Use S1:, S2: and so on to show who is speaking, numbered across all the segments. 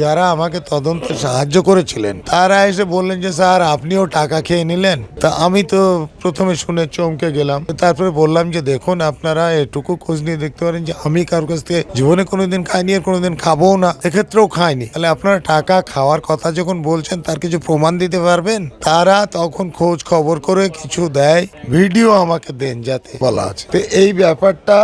S1: যারা আমাকে তদন্তে সাহায্য করেছিলেন, তারা এসে বললেন যে, স্যার, আপনিও টাকা খেয়ে নিলেন? তা আমি তো প্রথমে শুনে চমকে গেলাম। তারপরে বললাম যে, দেখুন, আপনারা এটুকু খোঁজ নিয়ে দেখতে পারেন যে, আমি কারোর কাছ থেকে জীবনে কোনোদিন খাইনি আর কোনোদিন খাব না। এক্ষেত্রেও খাইনি। তাহলে আপনারা টাকা খাওয়ার কথা যখন বলছেন, তার কিছু প্রমাণ দিতে পারবেন? তারা তখন খোঁজ খবর করে কিছু দেয়, ভিডিও আমাকে দেন যাতে বলা আছে। তো এই ব্যাপারটা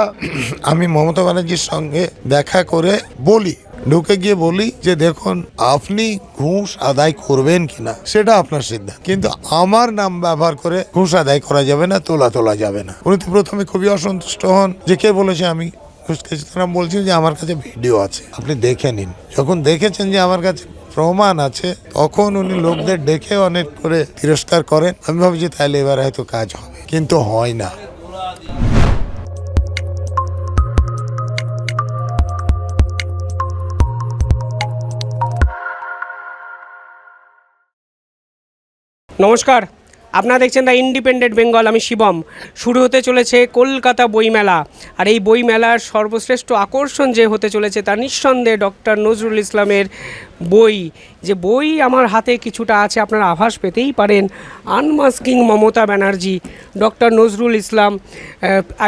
S1: আমি মমতা ব্যানার্জির সঙ্গে দেখা করে বলি। ঢুকে গিয়ে বলি যে, দেখুন, আপনি ঘুষ আদায় করবেন কিনা, সেটা আপনার সিদ্ধান্ত। কিন্তু আমার নাম ব্যবহার করে ঘুষ আদায় করা যাবে না, তোলা তোলা যাবে না। উনি তো প্রথমে খুবই অসন্তুষ্ট হন। যে কে বলেছে, আমি খেয়েছি। তারা বলছেন যে, আমার কাছে ভিডিও আছে, আপনি দেখে নিন। যখন দেখেছেন যে, আমার কাছে প্রমাণ আছে, তখন উনি লোকদের ডেকে অনেক করে তিরস্কার করেন। আমি ভাবছি, তাহলে এবার হয়তো কাজ হবে। কিন্তু হয় না।
S2: নমস্কার। আপনারা দেখছেন দ্য ইন্ডিপেন্ডেন্ট বেঙ্গল, আমি শিবম। শুরু হতে চলেছে কলকাতা বইমেলা। আর এই বইমেলার সর্বশ্রেষ্ঠ আকর্ষণ যে হতে চলেছে তা নিঃসন্দেহে ডক্টর নজরুল ইসলামের বই। যে বই আমার হাতে কিছুটা আছে, আপনারা আভাস পেতেই পারেন। Unmasking Mamata Banerjee, doctor Nazrul Islam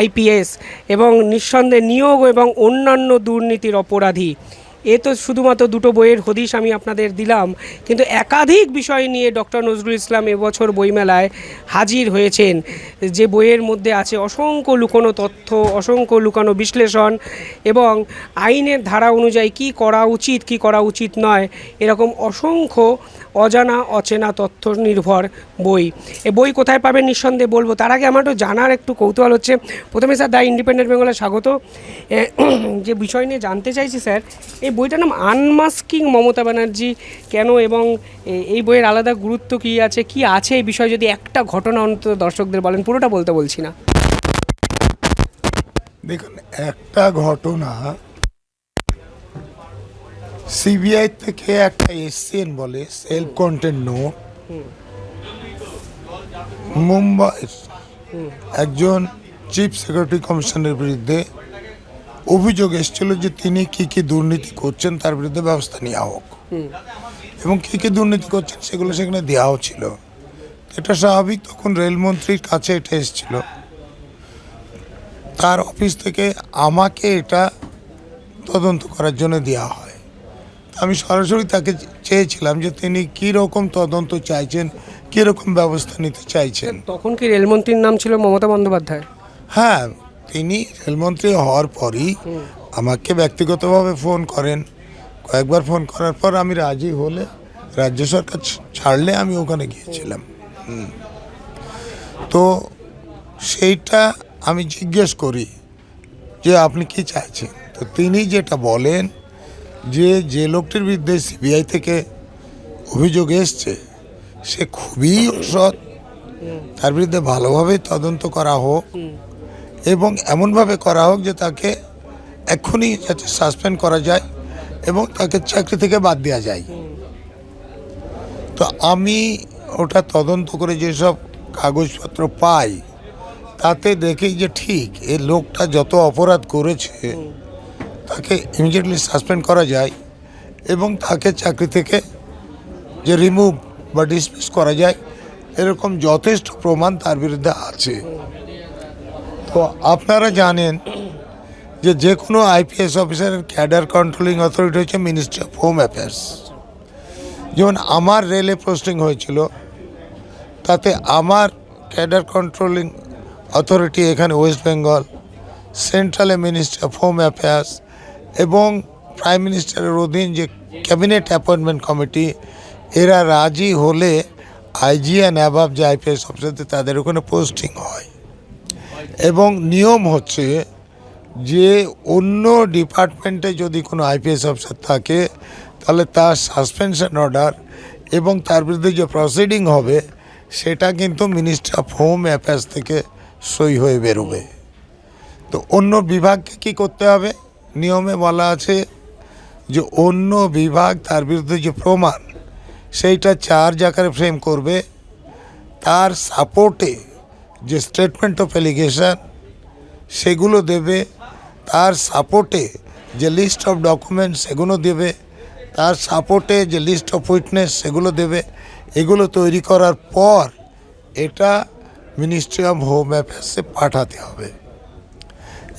S2: IPS এবং নিঃসন্দেহে নিয়োগ এবং অন্যান্য দুর্নীতির অপরাধী। এ তো শুধুমাত্র দুটো বইয়ের হদিশ আমি আপনাদের দিলাম, কিন্তু একাধিক বিষয় নিয়ে ডক্টর নজরুল ইসলাম এবছর বইমেলায় হাজির হয়েছেন। যে বইয়ের মধ্যে আছে অসংখ্য লুকোনো তথ্য, অসংখ্য লুকানো বিশ্লেষণ এবং আইনের ধারা অনুযায়ী কি করা উচিত, কি করা উচিত নয়, এরকম অসংখ্য অজানা, অচেনা তথ্য নির্ভর বই। এ বই কোথায় পাবেন নিঃসন্দেহে বলব। তার আগে আমার জানার একটু কৌতূহল হচ্ছে। প্রথমে স্যার দ্য ইন্ডিপেন্ডেন্ট বেঙ্গলে স্বাগত। যে বিষয় নিয়ে জানতে চাইছি স্যার, এই বইটার নাম আনমাস্কিং মমতা ব্যানার্জি কেন এবং এই বইয়ের আলাদা গুরুত্ব কী আছে? কি আছে এই বিষয়ে যদি একটা ঘটনা অন্তত দর্শকদের বলেন? পুরোটা বলতে বলছি না।
S1: দেখুন, একটা ঘটনা সিবিআই থেকে একটা এসসিএন বলে সেলফ কন্টেন্ট নোট মুম্বাই, একজন চিফ সিকিউরিটি কমিশনের বিরুদ্ধে অভিযোগ এসেছিল যে তিনি কি কি দুর্নীতি করছেন, তার বিরুদ্ধে ব্যবস্থা নেওয়া হোক। এবং কি কি দুর্নীতি করছেন, সেগুলো সেখানে দেওয়াও ছিল। এটা স্বাভাবিক, তখন রেলমন্ত্রীর কাছে এটা এসেছিল। তার অফিস থেকে আমাকে এটা তদন্ত করার জন্য দেওয়া হয়। আমি সরাসরি তাকে চেয়েছিলাম যে তিনি কী রকম তদন্ত চাইছেন কী রকম ব্যবস্থা নিতে চাইছেন।
S2: তখন কি রেলমন্ত্রীর নাম ছিল মমতা বন্দ্যোপাধ্যায়?
S1: হ্যাঁ তিনি রেলমন্ত্রী হওয়ার পরই আমাকে ব্যক্তিগতভাবে ফোন করেন। কয়েকবার ফোন করার পর আমি রাজি হলে রাজ্য সরকার ছাড়লে আমি ওখানে গিয়েছিলাম। তো সেইটা আমি জিজ্ঞেস করি যে আপনি কি চাইছেন? তো তিনি যেটা বলেন যে যে লোকটির বিরুদ্ধে সিবিআই থেকে অভিযোগ এসছে, সে খুবই অসৎ। তার বিরুদ্ধে ভালোভাবে তদন্ত করা হোক এবং এমনভাবে করা হোক যে তাকে এক্ষুনি যাতে সাসপেন্ড করা যায় এবং তাকে চাকরি থেকে বাদ দেওয়া যায়। তো আমি ওটা তদন্ত করে যেসব কাগজপত্র পাই, তাতে দেখি যে ঠিক, এ লোকটা যত অপরাধ করেছে তাকে ইমিডিয়েটলি সাসপেন্ড করা যায় এবং তাকে চাকরি থেকে যে রিমুভ বা ডিসমিস করা যায়, এরকম যথেষ্ট প্রমাণ তার বিরুদ্ধে আছে। তো আপনারা জানেন যে যে কোনো আইপিএস অফিসারের ক্যাডার কন্ট্রোলিং অথরিটি হচ্ছে মিনিস্ট্রি অফ হোম অ্যাফেয়ার্স যেমন আমার রেলে পোস্টিং হয়েছিল, তাতে আমার ক্যাডার কন্ট্রোলিং অথরিটি এখানে ওয়েস্ট বেঙ্গল সেন্ট্রালে মিনিস্ট্রি অফ হোম অ্যাফেয়ার্স এবং প্রাইম মিনিস্টারের অধীন যে ক্যাবিনেট অ্যাপয়েন্টমেন্ট কমিটি এরা রাজি হলে আইজি অ্যান্ড অ্যাভাব যে আইপিএস অফিসারদের তাদের ওখানে পোস্টিং হয়। এবং নিয়ম হচ্ছে যে অন্য ডিপার্টমেন্টে যদি কোনো আইপিএস অফিসার থাকে, তাহলে তার সাসপেনশন অর্ডার এবং তার বিরুদ্ধে যে প্রসিডিং হবে, সেটা কিন্তু মিনিস্টার অফ হোম অ্যাফেয়ার্স থেকে সই হয়ে বেরোবে। তো অন্য বিভাগকে কি করতে হবে? নিয়মে বলা আছে যে অন্য বিভাগ তার বিরুদ্ধে যে প্রমাণ, সেইটা চার্জ আকারে ফ্রেম করবে। তার সাপোর্টে যে স্টেটমেন্ট অফ এলিগেশন সেগুলো দেবে। তার সাপোর্টে যে লিস্ট অফ ডকুমেন্টস সেগুলো দেবে। তার সাপোর্টে যে লিস্ট অফ উইটনেস সেগুলো দেবে। এগুলো তৈরি করার পর এটা মিনিস্ট্রি অফ হোম অ্যাফেয়ার্সে পাঠাতে হবে।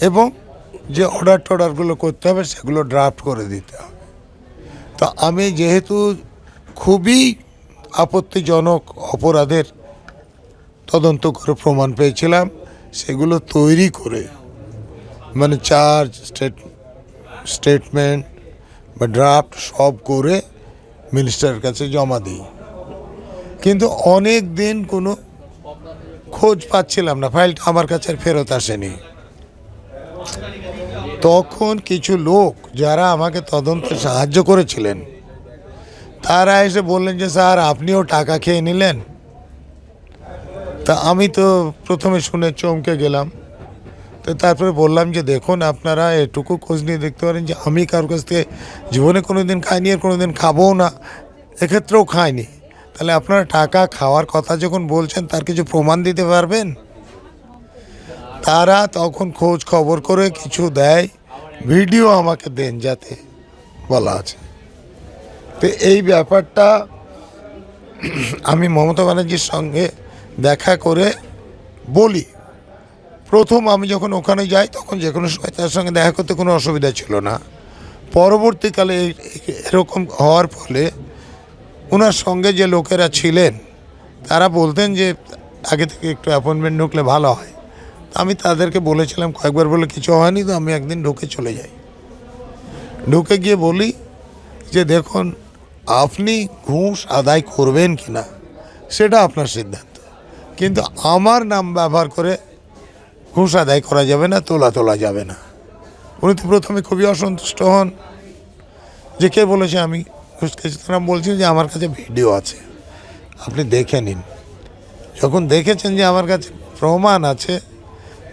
S1: এবং যে অর্ডার টর্ডারগুলো করতে হবে, সেগুলো ড্রাফট করে দিতে হবে। তো আমি যেহেতু খুবই আপত্তিজনক অপরাধের তদন্ত করে প্রমাণ পেয়েছিলাম, সেগুলো তৈরি করে মানে চার্জ স্টেট স্টেটমেন্ট বা ড্রাফট সব করে মিনিস্টারের কাছে জমা দিই। কিন্তু অনেক দিন কোনো খোঁজ পাচ্ছিলাম না ফাইলটা আমার কাছে ফেরত আসেনি। তখন কিছু লোক যারা আমাকে তদন্তে সাহায্য করেছিলেন, তারা এসে বললেন যে, স্যার, আপনিও টাকা খেয়ে নিলেন? তা আমি তো প্রথমে শুনে চমকে গেলাম। তো তারপরে বললাম যে, দেখুন, আপনারা এটুকু খোঁজ নিয়ে দেখতে পারেন যে, আমি কারোর কাছ থেকে জীবনে কোনো দিন খাইনি আর কোনো দিন খাবও না, এক্ষেত্রেও খাইনি। তাহলে আপনারা টাকা খাওয়ার কথা যখন বলছেন, তার কিছু প্রমাণ দিতে পারবেন? তারা তখন খোঁজ খবর করে কিছু দেয়, ভিডিও আমাকে দেন যাতে বলা আছে। তো এই ব্যাপারটা আমি মমতা ব্যানার্জির সঙ্গে দেখা করে বলি। প্রথম আমি যখন ওখানে যাই, তখন যে কোনো সময় তার সঙ্গে দেখা করতে কোনো অসুবিধা ছিল না। পরবর্তীকালে এরকম হওয়ার ফলে ওনার সঙ্গে যে লোকেরা ছিলেন, তারা বলতেন যে আগে থেকে একটু অ্যাপয়েন্টমেন্ট ঢুকলে ভালো হয়। আমি তাদেরকে বলেছিলাম, কয়েকবার বলে কিছু হয়নি তো, আমি একদিন ঢুকে চলে যাই। ঢুকে গিয়ে বলি যে, দেখুন, আপনি ঘুষ আদায় করবেন কি না, সেটা আপনার সিদ্ধান্ত। কিন্তু আমার নাম ব্যবহার করে ঘুষ আদায় করা যাবে না, তোলা তোলা যাবে না। উনি তো প্রথমে খুবই অসন্তুষ্ট হন। যে কে বলেছে, আমি ঘুষ খেয়েছি? তারা বলছেন যে, আমার কাছে ভিডিও আছে, আপনি দেখে নিন। যখন দেখেছেন যে, আমার কাছে প্রমাণ আছে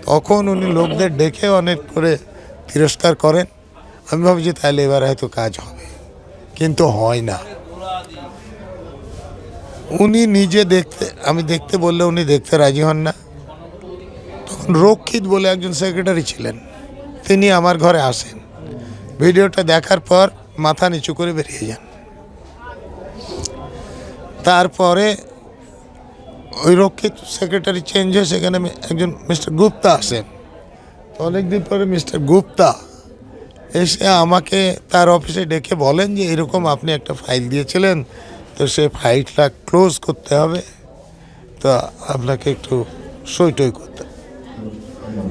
S1: তখন উনি লোকদের ডেকে অনেক করে তিরস্কার করেন। আমি ভাবছি তাহলে এবার হয়তো কাজ হবে। কিন্তু হয় না। উনি নিজে দেখতে, আমি দেখতে বললে উনি দেখতে রাজি হন না। তখন রক্ষিত বলে একজন সেক্রেটারি ছিলেন। তিনি আমার ঘরে আসেন। ভিডিওটা দেখার পর মাথা নিচু করে বেরিয়ে যান। তারপরে ওই রক্ষিত সেক্রেটারি চেঞ্জ হয়ে সেখানে একজন মিস্টার গুপ্তা আসেন তো অনেকদিন পরে মিস্টার গুপ্তা এসে আমাকে তার অফিসে ডেকে বলেন যে, এরকম আপনি একটা ফাইল দিয়েছিলেন, তো সে ফাইলটা ক্লোজ করতে হবে। তো আপনাকে একটু সই টই করতে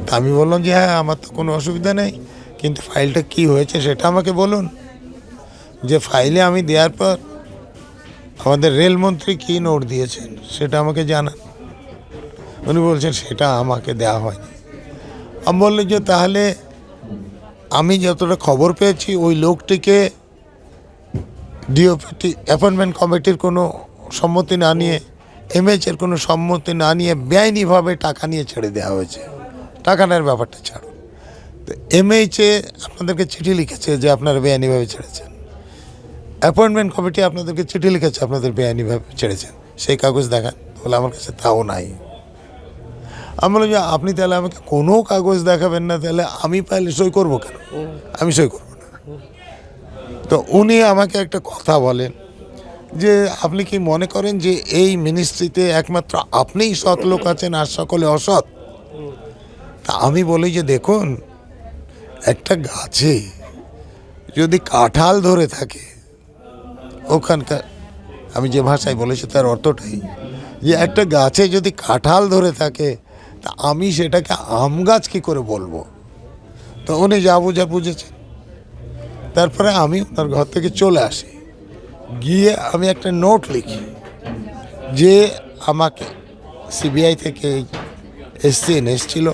S1: তা আমি বললাম যে হ্যাঁ আমার তো কোনো অসুবিধা নেই, কিন্তু ফাইলটা কি হয়েছে সেটা আমাকে বলুন। যে ফাইলে আমি দেওয়ার পর আমাদের রেলমন্ত্রী কী নোট দিয়েছেন সেটা আমাকে জানান। উনি বলছেন সেটা আমাকে দেওয়া হয়নি। আমি বললাম যে তাহলে আমি যতটা খবর পেয়েছি ওই লোকটিকে ডিওপিটি অ্যাপয়েন্টমেন্ট কমিটির কোনো সম্মতি না নিয়ে এমএচের কোনো সম্মতি না নিয়ে বেআইনিভাবে টাকা নিয়ে ছেড়ে দেওয়া হয়েছে। টাকা নেওয়ার ব্যাপারটা ছাড়ুন। তো এমএইচে আপনাদেরকে চিঠি লিখেছে যে আপনারা বেআইনিভাবে ছেড়েছেন। অ্যাপয়েন্টমেন্ট কমিটি আপনাদেরকে চিঠি লিখেছে, আপনাদের বেআইনিভাবে ছেড়েছেন। সেই কাগজ দেখান, বলে আমার কাছে তাও নাই। আমি বললাম যে, আপনি তাহলে আমাকে কোনো কাগজ দেখাবেন না, তাহলে আমি পাইলে সই করব কেন? আমি সই করব না। তো উনি আমাকে একটা কথা বলেন, যে আপনি কি মনে করেন যে এই মিনিস্ট্রিতে একমাত্র আপনিই সৎ লোক আছেন আর সকলে অসৎ? তা আমি বলি যে, দেখুন, একটা গাছে যদি কাঁঠাল ধরে থাকে ওখানকার, আমি যে ভাষায় বলেছি তার অর্থটাই, যে একটা গাছে যদি কাঁঠাল ধরে থাকে, তা আমি সেটাকে আম গাছ কী করে বলব? তো উনি যা বুঝা বুঝেছেন। তারপরে আমি ওনার ঘর থেকে চলে আসি। গিয়ে আমি একটা নোট লিখি, যে আমাকে সিবিআই থেকে এসসিএন এসছিল,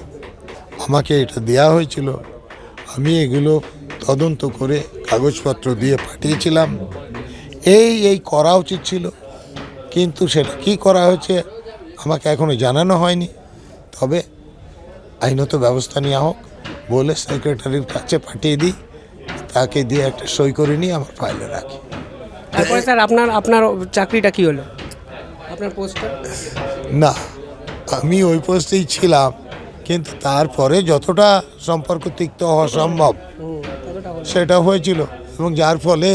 S1: আমাকে এটা দেওয়া হয়েছিল। আমি এগুলো তদন্ত করে কাগজপত্র দিয়ে পাঠিয়েছিলাম। এই এই করা উচিত ছিল। কিন্তু সেটা কি করা হয়েছে আমাকে এখনও জানানো হয়নি। তবে আইনত ব্যবস্থা নেওয়া হোক বলে সেক্রেটারির কাছে পাঠিয়ে দিই। তাকে দিয়ে একটা সই করে নিয়ে আমার ফাইলে রাখি।
S2: তারপরে স্যার আপনার আপনার চাকরিটা কি হলো? আপনার পোস্টটা
S1: না আমি ওই পোস্টেই ছিলাম। কিন্তু তারপরে যতটা সম্পর্ক তিক্ত হওয়া সম্ভব সেটা হয়েছিল। এবং যার ফলে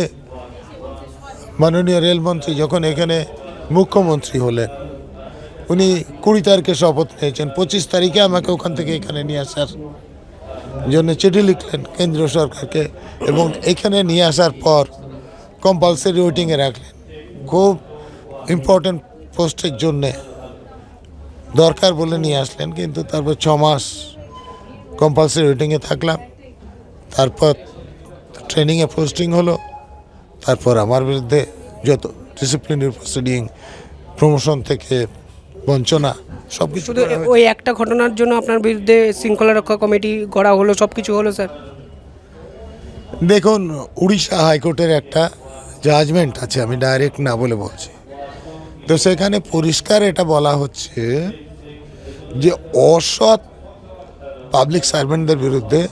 S1: মাননীয় রেলমন্ত্রী যখন এখানে মুখ্যমন্ত্রী হলেন, উনি কুড়ি তারিখে শপথ নিয়েছেন, পঁচিশ তারিখে আমাকে ওখান থেকে এখানে নিয়ে আসার জন্য চিঠি লিখলেন কেন্দ্রীয় সরকারকে এবং এখানে নিয়ে আসার পর কম্পালসারি ওয়েটিংয়ে রাখলেন। খুব ইম্পর্ট্যান্ট পোস্টের জন্যে দরকার বলে নিয়ে আসলেন, কিন্তু তারপর ছ মাস কম্পালসারি ওয়েটিংয়ে থাকলাম। তারপর ট্রেনিংয়ে পোস্টিং হলো। তারপর আমার বিরুদ্ধে যত ডিসিপ্লিনারি প্রসিডিং প্রমোশন থেকে বঞ্চনা সব কিছু
S2: ওই একটা ঘটনার জন্য আপনার বিরুদ্ধে শৃঙ্খলা রক্ষা কমিটি গড়া হলো সব কিছু হলো স্যার?
S1: দেখুন উড়িষ্যা হাইকোর্টের একটা জাজমেন্ট আছে আমি ডাইরেক্ট না বলে বলছি। তো সেখানে পরিষ্কার এটা বলা হচ্ছে যে অসৎ পাবলিক সার্ভেন্টদের বিরুদ্ধে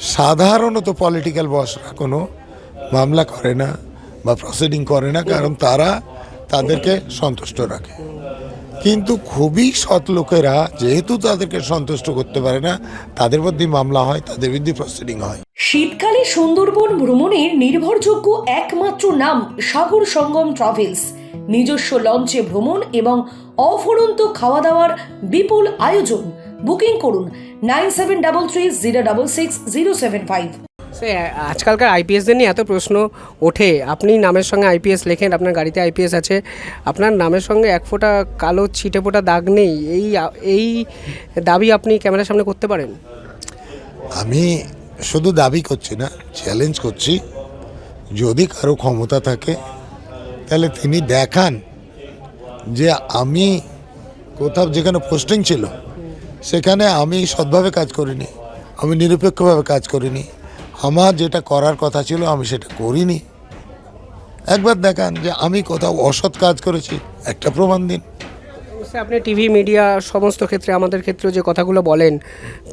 S1: সাধারণত পলিটিক্যাল বসরা কোনো মামলা করে না বা প্রসিডিং করে না, কারণ তারা তাদেরকে সন্তুষ্ট রাখে। কিন্তু খুবই সৎ লোকেরা যেহেতু তাদেরকে সন্তুষ্ট করতে পারে না, তাদের মধ্যে মামলা হয়, তাদের বিরুদ্ধে প্রসিডিং হয়।
S3: শীতকালে সুন্দরবন ভ্রমণের নির্ভরযোগ্য একমাত্র নাম সাগর সঙ্গম ট্রাভেলস। নিজস্ব লঞ্চে ভ্রমণ এবং অফুরন্ত খাওয়া দাওয়ার বিপুল আয়োজন। বুকিং করুন nine seven double three zero double six zero seven five.
S2: সে, আজকালকার আইপিএসদের নিয়ে এত প্রশ্ন ওঠে। আপনি নামের সঙ্গে আইপিএস লেখেন, আপনার গাড়িতে আইপিএস আছে, আপনার নামের সঙ্গে এক ফোঁটা কালো ছিটে ফোঁটা দাগ নেই, এই এই দাবি আপনি ক্যামেরার সামনে করতে পারেন?
S1: আমি শুধু দাবি করছি না চ্যালেঞ্জ করছি। যদি কারও ক্ষমতা থাকে, তাহলে তিনি দেখান যে আমি কোথাও যেখানে পোস্টিং ছিল, সেখানে আমি সৎভাবে কাজ করিনি, আমি নিরপেক্ষভাবে কাজ করিনি। আমার যেটা করার কথা ছিল আমি সেটা করিনি। একবার দেখান যে আমি কোথাও অসৎ কাজ করেছি একটা প্রমাণ দিন।
S2: আপনি টিভি মিডিয়া সমস্ত ক্ষেত্রে আমাদের ক্ষেত্রেও যে কথাগুলো বলেন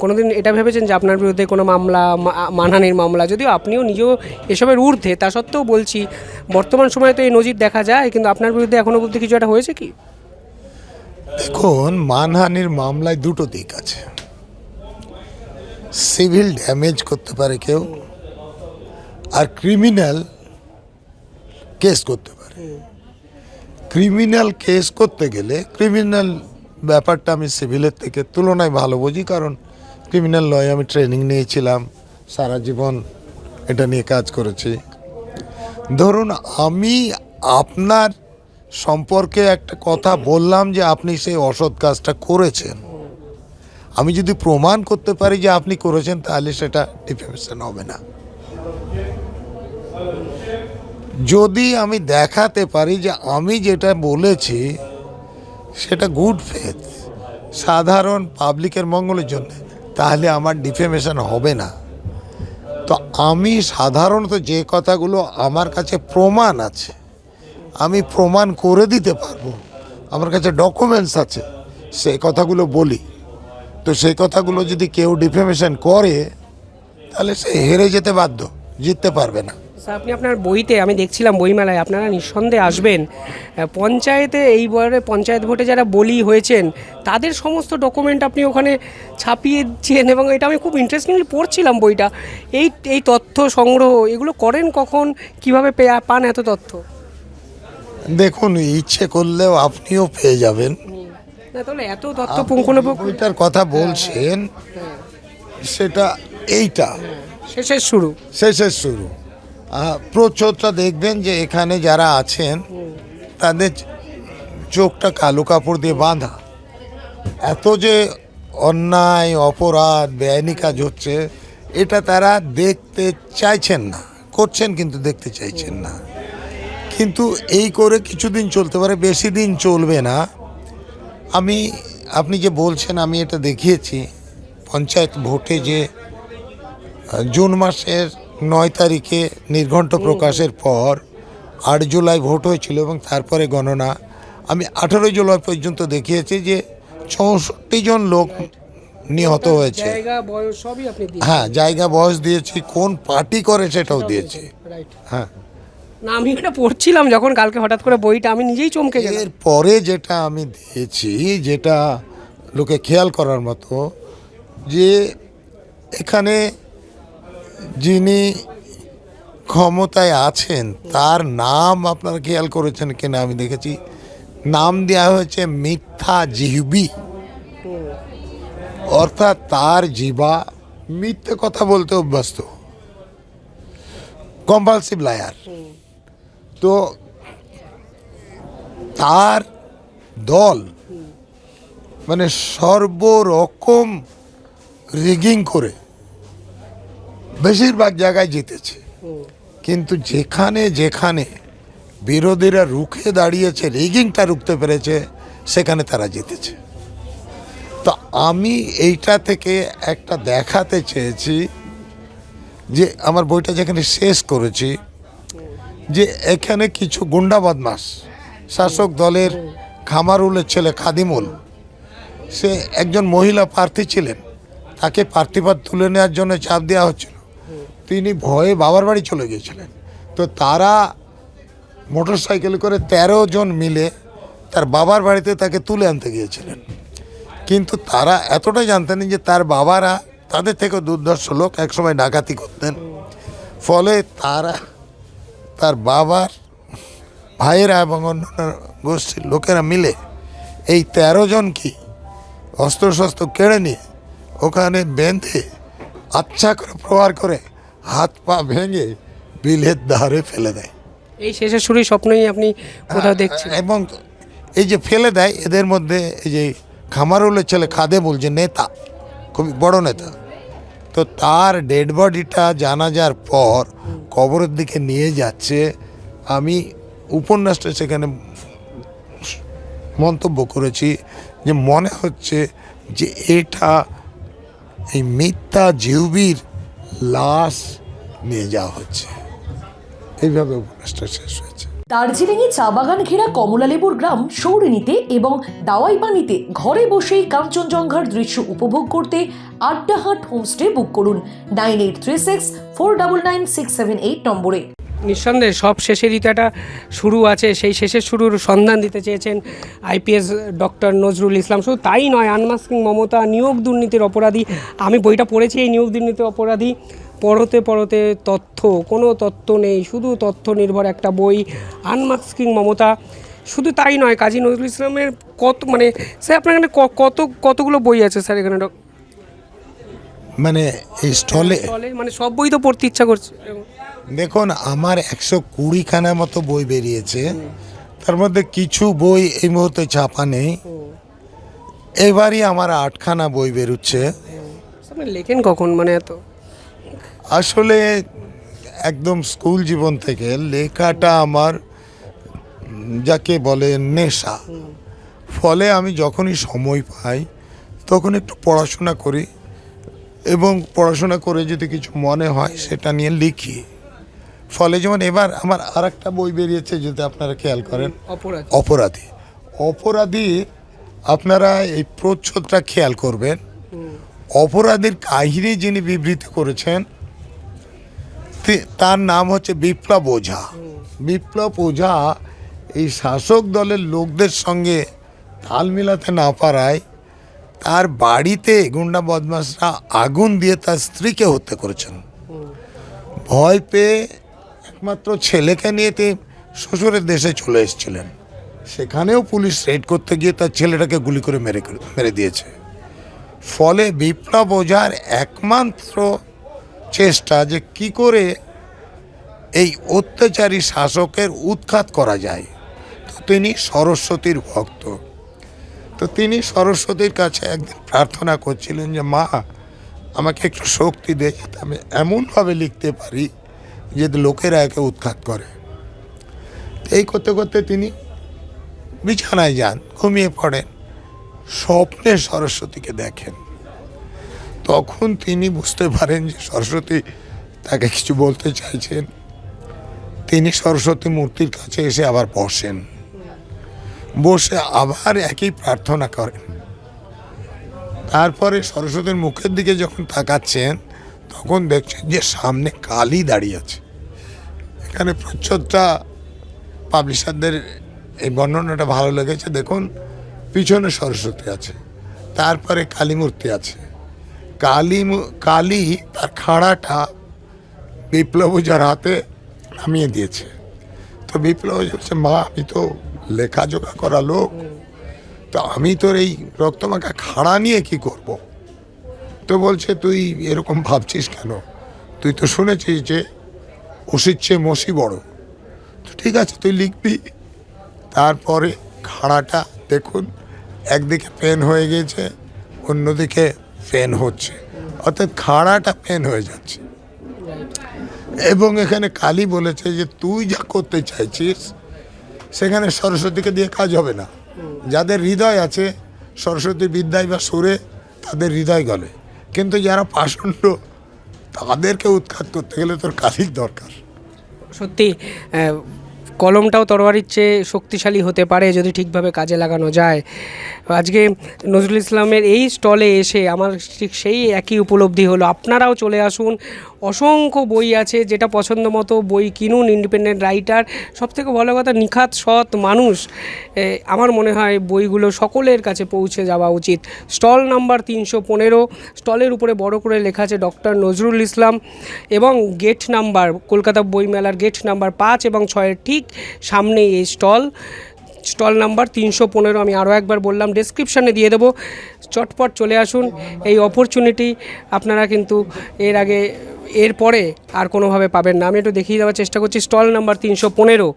S2: কোনোদিন এটা ভেবেছেন যে আপনার বিরুদ্ধে কোনো মামলা মানহানির মামলা যদিও আপনিও নিজেও এসবের ঊর্ধ্বে তা সত্ত্বেও বলছি বর্তমান সময়ে তো এই নজির দেখা যায় কিন্তু আপনার বিরুদ্ধে এখনও বলতে কিছু একটা হয়েছে কি?
S1: দেখুন মানহানির মামলায় দুটো দিক আছে। সিভিল ড্যামেজ করতে পারে কেউ, আর ক্রিমিনাল কেস করতে পারে। ক্রিমিনাল কেস করতে গেলে, ক্রিমিনাল ব্যাপারটা আমি সিভিলের থেকে তুলনায় ভালো বুঝি, কারণ ক্রিমিনাল লয়ে আমি ট্রেনিং নিয়েছিলাম, সারা জীবন এটা নিয়ে কাজ করেছি। ধরুন, আমি আপনার সম্পর্কে একটা কথা বললাম যে আপনি সেই অসৎ কাজটা করেছেন। আমি যদি প্রমাণ করতে পারি যে আপনি করেছেন, তাহলে সেটা ডিফেমেশন হবে না। যদি আমি দেখাতে পারি যে আমি যেটা বলেছি, সেটা গুড ফেথ সাধারণ পাবলিকের মঙ্গলের জন্য, তাহলে আমার ডিফেমেশন হবে না। তো আমি সাধারণত যে কথাগুলো আমার কাছে প্রমাণ আছে, আমি প্রমাণ করে দিতে পারব। আমার কাছে ডকুমেন্টস আছে, সে কথাগুলো বলি। তো সেই কথাগুলো যদি কেউ ডিফেমেশন করে তাহলে সে হেরে যেতে বাধ্য জিততে পারবে না।
S2: স্যার আপনি আপনার বইতে আমি দেখছিলাম বইমেলায় আপনারা নিঃসন্দেহে আসবেন। পঞ্চায়েতে এই এইবারে পঞ্চায়েত ভোটে যারা বলি হয়েছেন তাদের সমস্ত ডকুমেন্ট আপনি ওখানে ছাপিয়েছেন এবং এটা আমি খুব ইন্টারেস্টিংলি পড়ছিলাম বইটা। এই এই তথ্য সংগ্রহ এগুলো করেন কখন? কীভাবে পান এত তথ্য?
S1: দেখুন ইচ্ছে করলেও আপনিও পেয়ে যাবেন।
S2: তাহলে এত
S1: কথা বলছেন সেটা এইটা।
S2: শেষের শুরু।
S1: শেষের শুরু। প্রচ্ছদটা দেখবেন যে এখানে যারা আছেন তাদের চোখটা কালো কাপড় দিয়ে বাঁধা। এত যে অন্যায় অপরাধ বেআইনি কাজ হচ্ছে এটা তারা দেখতে চাইছেন না। করছেন কিন্তু দেখতে চাইছেন না। কিন্তু এই করে কিছুদিন চলতে পারে বেশি দিন চলবে না। আমি আপনি যে বলছেন আমি এটা দেখিয়েছি পঞ্চায়েত ভোটে যে জুন মাসের নয় তারিখে নির্ঘণ্ট প্রকাশের পর আট জুলাই ভোট হয়েছিল এবং তারপরে গণনা। আমি আঠারোই জুলাই পর্যন্ত দেখিয়েছি যে চৌষট্টি জন লোক নিহত হয়েছে। হ্যাঁ জায়গা বয়স দিয়েছি কোন পার্টি করে সেটাও দিয়েছি। হ্যাঁ।
S2: না, আমি এটা পড়ছিলাম যখন কালকে হঠাৎ করে বইটা আমি নিজেই চমকে গেলাম।
S1: এর পরে যেটা আমি দিয়েছি যেটা লোকে খেয়াল করার মতো, যে এখানে যিনি ক্ষমতায় আছেন, তার নাম আপনারা খেয়াল করেছেন কিনা আমি দেখেছি, নাম দেওয়া হয়েছে মিথ্যা জিহবি। অর্থাৎ তার জিবা মিথ্যে কথা বলতে অভ্যস্ত। কম্পালসিভ লায়ার তো তার দল মানে সর্বরকম রিগিং করে বেশিরভাগ জায়গায় জিতেছে। কিন্তু যেখানে যেখানে বিরোধীরা রুখে দাঁড়িয়েছে রিগিংটা রুখতে পেরেছে, সেখানে তারা জিতেছে। তো আমি এইটা থেকে একটা দেখাতে চেয়েছি যে আমার বইটা যেখানে শেষ করেছি যে এখানে কিছু গুন্ডা বদমাস, শাসক দলের খামারুলের ছেলে খাদিমুল, সে একজন মহিলা প্রার্থী ছিলেন। তাকে প্রার্থীপদ তুলে নেওয়ার জন্য চাপ দেওয়া হচ্ছিল। তিনি ভয়ে বাবার বাড়ি চলে গিয়েছিলেন। তো তারা মোটর সাইকেল করে তেরো জন মিলে তার বাবার বাড়িতে তাকে তুলে আনতে গিয়েছিলেন। কিন্তু তারা এতটাই জানতেন যে তার বাবারা তাদের থেকে দুর্দর্শ লোক একসময় ডাকাতি করতেন। ফলে তারা তার বাবার ভাইয়েরা এবং অন্যান্য গোষ্ঠীর লোকেরা মিলে এই তেরো জনকে অস্ত্রশস্ত্র কেড়ে নিয়ে ওখানে বেঁধে আচ্ছা করে প্রহার করে হাত পা ভেঙে বিলের ধারে ফেলে দেয়।
S2: এই শেষের শুরুই স্বপ্নই আপনি কোথাও দেখছেন?
S1: এবং এই যে ফেলে দেয় এদের মধ্যে এই যে খামারুলের ছেলে খাদে বলছে নেতা খুবই বড় নেতা তো তার ডেড বডিটা জানাজার পর কবরের দিকে নিয়ে যাচ্ছে। আমি উপন্যাসটা সেখানে মন্তব্য করেছি যে মনে হচ্ছে যে এটা এই মিথ্যা জিউবির লাশ নিয়ে যাওয়া হচ্ছে। এইভাবে উপন্যাসটা শেষ হয়েছে।
S3: দার্জিলিংয়ে চা বাগান ঘেরা কমলালেবুর গ্রাম সৌরিনীতে এবং দাওয়াই পানিতে ঘরে বসেই কাঞ্চনজঙ্ঘার দৃশ্য উপভোগ করতে আড্ডাহাট হোমস্টে বুক করুন nine eight three six four double nine six seven eight নম্বরে।
S2: নিঃসন্দেহে সব শেষেরই তো একটা শুরু আছে, সেই শেষের শুরুর সন্ধান দিতে চেয়েছেন আইপিএস ডক্টর নজরুল ইসলাম। শুধু তাই নয় আনমাস্কিং মমতা নিয়োগ দুর্নীতির অপরাধী। আমি বইটা পড়েছি এই নিয়োগ দুর্নীতির অপরাধী। পড়তে পড়তে তথ্য, কোনো তথ্য নেই, শুধু তথ্য নির্ভর একটা বই আনমাস্কিং মমতা। শুধু তাই নয়, কাজী নজরুল ইসলামের কত মানে স্যার, আপনার এখানে কত কতগুলো বই আছে, স্যার, এখানে
S1: মানে এই স্টলে
S2: মানে সব বই তো পড়তে ইচ্ছা করছে।
S1: দেখুন আমার একশো কুড়িখানা মতো বই বেরিয়েছে। তার মধ্যে কিছু বই এই মুহূর্তে ছাপা নেই। এবারই আমার আটখানা বই বেরোচ্ছে।
S2: আপনি লেখেন কখন মানে এত?
S1: আসলে একদম স্কুল জীবন থেকে লেখাটা আমার যাকে বলে নেশা। ফলে আমি যখনই সময় পাই তখন একটু পড়াশোনা করি। এবং পড়াশোনা করে যদি কিছু মনে হয় সেটা নিয়ে লিখি। ফলে যেমন এবার আমার আর একটা বই বেরিয়েছে যদি আপনারা খেয়াল করেন।
S2: অপরাধী।
S1: অপরাধী। আপনারা এই প্রচ্ছদটা খেয়াল করবেন। অপরাধীর কাহিনী যিনি বিবৃতি করেছেন তার নাম হচ্ছে বিপ্লব ওঝা। বিপ্লব ওঝা এই শাসক দলের লোকদের সঙ্গে তাল মিলাতে না পারায় তার বাড়িতে গুন্ডা বদমাসরা আগুন দিয়ে তার স্ত্রীকে হত্যা করেছেন। ভয় পেয়ে একমাত্র ছেলেকে নিয়ে তিনি শ্বশুরের দেশে চলে এসেছিলেন। সেখানেও পুলিশ রেড করতে গিয়ে তার ছেলেটাকে গুলি করে মেরে মেরে দিয়েছে। ফলে বিপ্লব ওঝার একমাত্র চেষ্টা যে কি করে এই অত্যাচারী শাসকের উৎখাত করা যায় তিনি সরস্বতীর ভক্ত। তো তিনি সরস্বতীর কাছে একদিন প্রার্থনা করছিলেন যে, মা, আমাকে একটু শক্তি দে আমি এমনভাবে লিখতে পারি যে লোকেরা একে উৎখাত করে। এই করতে করতে তিনি বিছানায় যান, ঘুমিয়ে পড়েন, স্বপ্নে সরস্বতীকে দেখেন। তখন তিনি বুঝতে পারেন যে সরস্বতী তাকে কিছু বলতে চাইছেন। তিনি সরস্বতী মূর্তির কাছে এসে আবার বসেন। বসে আবার একই প্রার্থনা করেন। তারপরে সরস্বতীর মুখের দিকে যখন তাকাচ্ছেন, তখন দেখছেন যে সামনে কালী দাঁড়িয়ে আছে। এখানে প্রচ্ছদটা পাবলিশারদের এই বর্ণনাটা ভালো লেগেছে। দেখুন, পিছনে সরস্বতী আছে, তারপরে কালী মূর্তি আছে। কালী কালী তার খাড়াটা বিপ্লব যার হাতে নামিয়ে দিয়েছে। তো বিপ্লব হচ্ছে মা, আমি তো লেখাজোখা করা লোক। তো আমি তোর এই রক্তমাখা খাড়া নিয়ে কি করব। তো বলছে তুই এরকম ভাবছিস কেন? তুই তো শুনেছিস যে ওষির চেয়ে মসি বড়। তো ঠিক আছে তুই লিখবি। তারপরে খাড়াটা দেখুন একদিকে পেন হয়ে গেছে অন্যদিকে পেন হচ্ছে। অর্থাৎ খাড়াটা পেন হয়ে যাচ্ছে। এবং এখানে কালী বলেছে যে তুই যা করতে চাইছিস সেখানে সরস্বতীকে দিয়ে কাজ হবে না। যাদের হৃদয় আছে, সরস্বতী বিদ্যায় বা সুরে, তাদের হৃদয় গলে। কিন্তু যারা পাষণ্ড, তাদেরকে উৎখাত করতে গেলে তোর কালির দরকার।
S2: সত্যি কলমটাও তরোয়ারির চেয়ে শক্তিশালী হতে পারে যদি ঠিকভাবে কাজে লাগানো যায়। আজকে নজরুল ইসলামের এই স্টলে এসে আমার ঠিক সেই একই উপলব্ধি হলো। আপনারাও চলে আসুন অসংখ্য বই আছে, যেটা পছন্দ মতো বই কিনুন ইন্ডিপেন্ডেন্ট রাইটার সবথেকে ভালো কথা, নিখাত সৎ মানুষ। আমার মনে হয় বইগুলো সকলের কাছে পৌঁছে যাওয়া উচিত। স্টল নাম্বার তিনশো পনেরো, স্টলের উপরে বড় করে লেখা আছে ডক্টর নজরুল ইসলাম এবং গেট নাম্বার, কলকাতা বইমেলার গেট নাম্বার পাঁচ এবং ছয়ের ঠিক সামনেই এই স্টল। স্টল নাম্বার তিনশো পনেরো, আমি আরও একবার বললাম ডেসক্রিপশানে দিয়ে দেবো। চটপট চলে আসুন, এই অপরচুনিটি আপনারা কিন্তু এর আগে এরপরে আর কোনোভাবে পাবেন না। আমি একটু দেখিয়ে দেওয়ার চেষ্টা করছি। স্টল নাম্বার তিনশো পনেরো।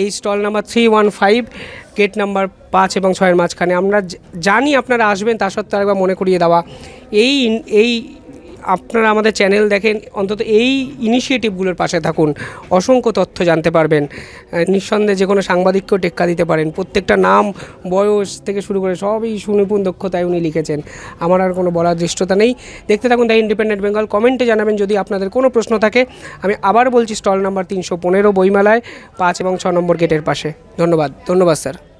S2: এই stall number three one five, gate number পাঁচ এবং ছয়ের মাঝখানে। আমরা জানি আপনারা আসবেন, তা সত্ত্বেও একবার মনে করিয়ে দেওয়া। এই এই আপনারা আমাদের চ্যানেল দেখেন, অন্তত এই ইনিশিয়েটিভগুলোর পাশে থাকুন। অসংখ্য তথ্য জানতে পারবেন। নিঃসন্দেহে যে কোনো সাংবাদিককেও টেক্কা দিতে পারেন। প্রত্যেকটা নাম, বয়স থেকে শুরু করে সবই সুনিপুণ দক্ষতায় উনি লিখেছেন। আমার আর কোনো বলার দৃষ্টতা নেই। দেখতে থাকুন দ্য ইন্ডিপেন্ডেন্ট বেঙ্গল। কমেন্টে জানাবেন যদি আপনাদের কোনো প্রশ্ন থাকে। আমি আবার বলছি স্টল নাম্বার তিনশো পনেরো বইমেলায়, পাঁচ এবং ছ নম্বর গেটের পাশে। ধন্যবাদ। ধন্যবাদ, স্যার।